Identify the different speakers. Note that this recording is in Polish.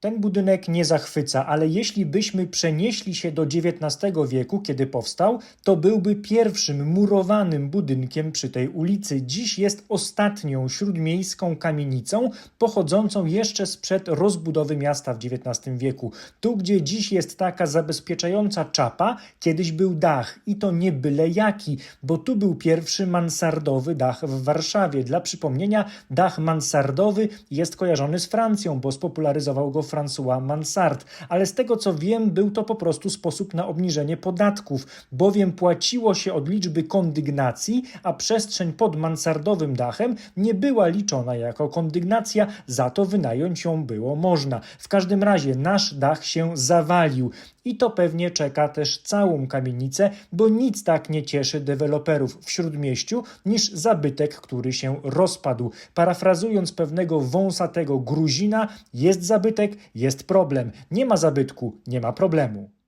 Speaker 1: Ten budynek nie zachwyca, ale jeśli byśmy przenieśli się do XIX wieku, kiedy powstał, to byłby pierwszym murowanym budynkiem przy tej ulicy. Dziś jest ostatnią śródmiejską kamienicą pochodzącą jeszcze sprzed rozbudowy miasta w XIX wieku. Tu, gdzie dziś jest taka zabezpieczająca czapa, kiedyś był dach i to nie byle jaki, bo tu był pierwszy mansardowy dach w Warszawie. Dla przypomnienia, dach mansardowy jest kojarzony z Francją, bo spopularyzował go François Mansart, ale z tego co wiem, był to po prostu sposób na obniżenie podatków, bowiem płaciło się od liczby kondygnacji, a przestrzeń pod mansardowym dachem nie była liczona jako kondygnacja, za to wynająć ją było można. W każdym razie nasz dach się zawalił. I to pewnie czeka też całą kamienicę, bo nic tak nie cieszy deweloperów w śródmieściu niż zabytek, który się rozpadł. Parafrazując pewnego wąsatego Gruzina, jest zabytek, jest problem. Nie ma zabytku, nie ma problemu.